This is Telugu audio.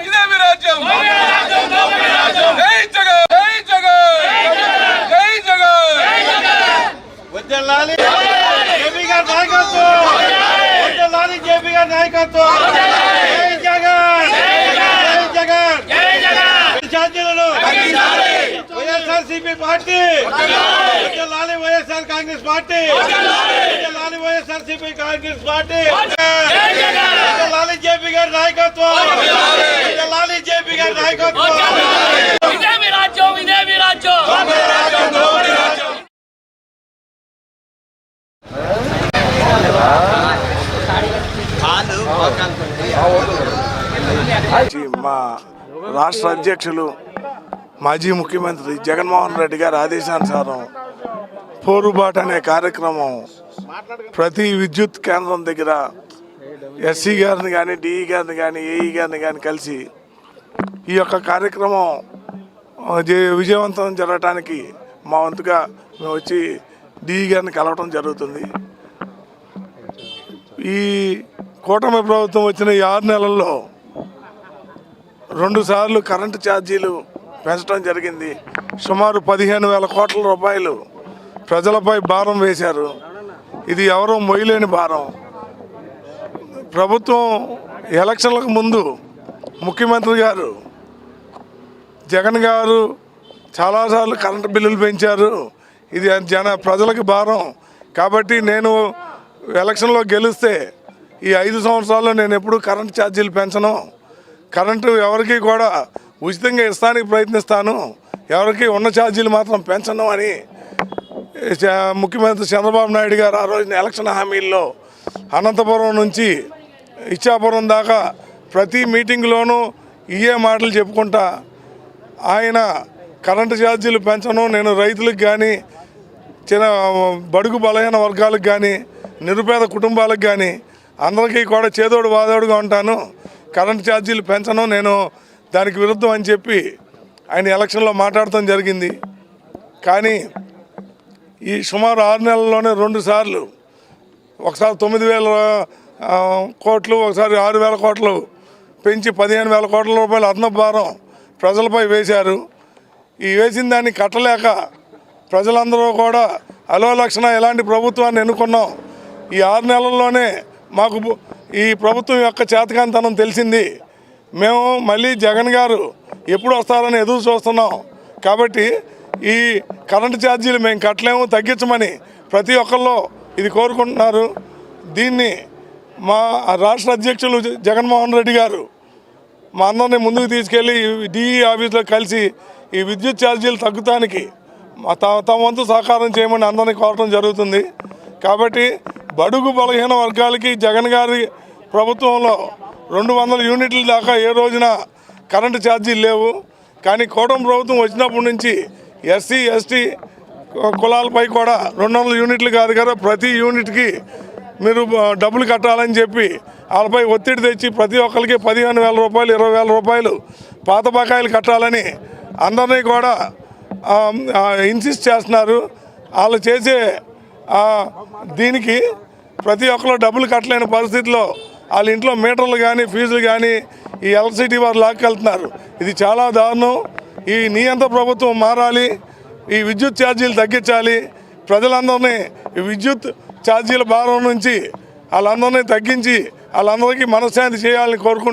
ఇదే మీ రాజ్యం జై జగన్! జై జగన్! జై జగన్! వద్దలాలి జేపీ గారి నాయకత్వం వద్దలాలి జేపీ గారి నాయకత్వం జై జగన్! జై జగన్ ఛార్జీలను వైఎస్ఆర్ సిపి పార్టీ! వద్దలాలి వైఎస్ఆర్ కాంగ్రెస్ పార్టీ! వద్దలాలి వైఎస్ఆర్ సిపి కాంగ్రెస్ పార్టీ! వద్దలాలి జేపీ గారి నాయకత్వం! వద్దలాలి జేపీ గారి నాయకత్వం! ఇదే మీ రాజ్యం ఇదే మీ రాజ్యం మా రాష్ట్ర అధ్యక్షులు మాజీ ముఖ్యమంత్రి జగన్మోహన్ రెడ్డి గారి ఆదేశానుసారం పోరుబాట్ అనే కార్యక్రమం ప్రతి విద్యుత్ కేంద్రం దగ్గర ఎస్సీ గారిని కానీ డిఈ గారిని కానీ ఏఈ గారిని కానీ కలిసి ఈ యొక్క కార్యక్రమం విజయవంతం జరగటానికి మా వంతుగా మేము వచ్చి డిఈ గారిని కలవటం జరుగుతుంది. ఈ కూటమి ప్రభుత్వం వచ్చిన ఈ ఆరు నెలల్లో రెండుసార్లు కరెంటు ఛార్జీలు పెంచడం జరిగింది. సుమారు పదిహేను వేల కోట్ల రూపాయలు ప్రజలపై భారం వేశారు. ఇది ఎవరో మొయ్యలేని భారం. ప్రభుత్వం ఎలక్షన్లకు ముందు ముఖ్యమంత్రి గారు జగన్ గారు చాలాసార్లు కరెంటు బిల్లులు పెంచారు. ఇది జన ప్రజలకు భారం. కాబట్టి నేను ఎలక్షన్లో గెలిస్తే ఈ ఐదు సంవత్సరాల్లో నేను ఎప్పుడూ కరెంటు ఛార్జీలు పెంచను. కరెంటు ఎవరికి కూడా ఉచితంగా ఇస్తానికి ప్రయత్నిస్తాను. ఎవరికి ఉన్న ఛార్జీలు మాత్రం పెంచను అని చ- ముఖ్యమంత్రి చంద్రబాబు నాయుడు గారు ఆ రోజున ఎలక్షన్ హామీల్లో అనంతపురం నుంచి ఇచ్చాపురం దాకా ప్రతి మీటింగ్లోనూ ఇయే మాటలు చెప్పుకుంటా ఆయన కరెంటు ఛార్జీలు పెంచను నేను రైతులకు కానీ చిన్న బడుగు బలహీన వర్గాలకు కానీ నిరుపేద కుటుంబాలకు కానీ అందరికీ కూడా చేదోడు వాదోడుగా ఉంటాను. కరెంటు ఛార్జీలు పెంచను నేను దానికి విరుద్ధం అని చెప్పి ఆయన ఎలక్షన్లో మాట్లాడటం జరిగింది. కానీ ఈ సుమారు ఆరు నెలల్లోనే రెండు సార్లు ఒకసారి తొమ్మిది వేల కోట్లు ఒకసారి ఆరు వేల కోట్లు పెంచి పదిహేను వేల కోట్ల రూపాయలు అదనపు భారం ప్రజలపై వేశారు. ఈ వేసిన దాన్ని కట్టలేక ప్రజలందరూ కూడా అలో లక్షణ ఎలాంటి ప్రభుత్వాన్ని ఎన్నుకున్నాం. ఈ ఆరు నెలల్లోనే మాకు ఈ ప్రభుత్వం యొక్క చేతకాంతనం తెలిసింది. మేము మళ్ళీ జగన్ గారు ఎప్పుడు వస్తారని ఎదురు చూస్తున్నాం. కాబట్టి ఈ కరెంటు ఛార్జీలు మేము కట్టలేము తగ్గించమని ప్రతి ఒక్కళ్ళు ఇది కోరుకుంటున్నారు. దీన్ని మా రాష్ట్ర అధ్యక్షులు జగన్మోహన్ రెడ్డి గారు మా అందరిని ముందుకు తీసుకెళ్ళి డిఈ ఆఫీస్లో కలిసి ఈ విద్యుత్ ఛార్జీలు తగ్గుతానికి తమ వంతు సహకారం చేయమని అందరినీ కోరటం జరుగుతుంది. కాబట్టి బడుగు బలహీన వర్గాలకి జగన్ గారి ప్రభుత్వంలో రెండు వందల యూనిట్ల దాకా ఏ రోజున కరెంటు ఛార్జీలు లేవు. కానీ కూటమి ప్రభుత్వం వచ్చినప్పటి నుంచి ఎస్సీ ఎస్టీ కులాలపై కూడా రెండు వందల యూనిట్లు కాదు కదా ప్రతి యూనిట్కి మీరు డబ్బులు కట్టాలని చెప్పి వాళ్ళపై ఒత్తిడి తెచ్చి ప్రతి ఒక్కరికి పదిహేను వేల రూపాయలు ఇరవై వేల రూపాయలు పాత బకాయిలు కట్టాలని అందరినీ కూడా ఇన్సిస్ట్ చేస్తున్నారు. వాళ్ళు చేసే దీనికి ప్రతి ఒక్కరు డబ్బులు కట్టలేని పరిస్థితిలో వాళ్ళ ఇంట్లో మీటర్లు కానీ ఫీజులు కానీ ఈ ఎలక్ట్రిసిటీ వారు లాక్కెళ్తున్నారు. ఇది చాలా దారుణం. ఈ నియంత్ర ప్రభుత్వం మారాలి. ఈ విద్యుత్ ఛార్జీలు తగ్గించాలి. ప్రజలందరినీ విద్యుత్ ఛార్జీల భారం నుంచి వాళ్ళందరినీ తగ్గించి వాళ్ళందరికీ మనశ్శాంతి చేయాలని కోరుకుంటున్నాను